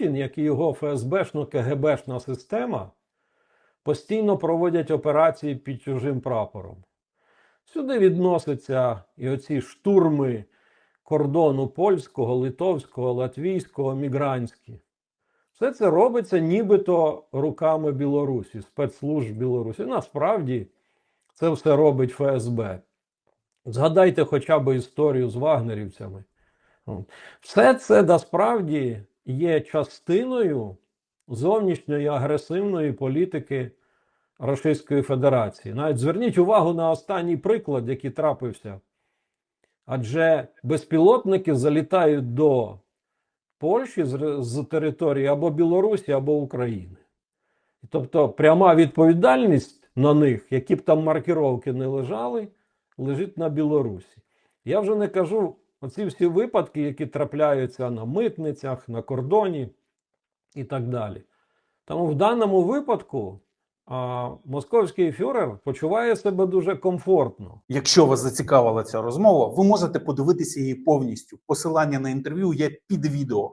Путін, як і його ФСБшно-КГБшна система, постійно проводять операції під чужим прапором. Сюди відносяться і оці штурми кордону польського, литовського, латвійського, мігрантські. Все це робиться нібито руками Білорусі, спецслужб Білорусі. Насправді це все робить ФСБ. Згадайте хоча б історію з вагнерівцями. Все це насправді є частиною зовнішньої агресивної політики Російської Федерації. Навіть зверніть увагу на останній приклад, який трапився. Адже безпілотники залітають до Польщі з, з території або Білорусі, або України. Тобто пряма відповідальність на них, які б там маркировки не лежали, лежить на Білорусі. Я вже не кажу оці всі випадки, які трапляються на митницях, на кордоні і так далі. Тому в даному випадку а, московський фюрер почуває себе дуже комфортно. Якщо вас зацікавила ця розмова, ви можете подивитися її повністю. Посилання на інтерв'ю є під відео.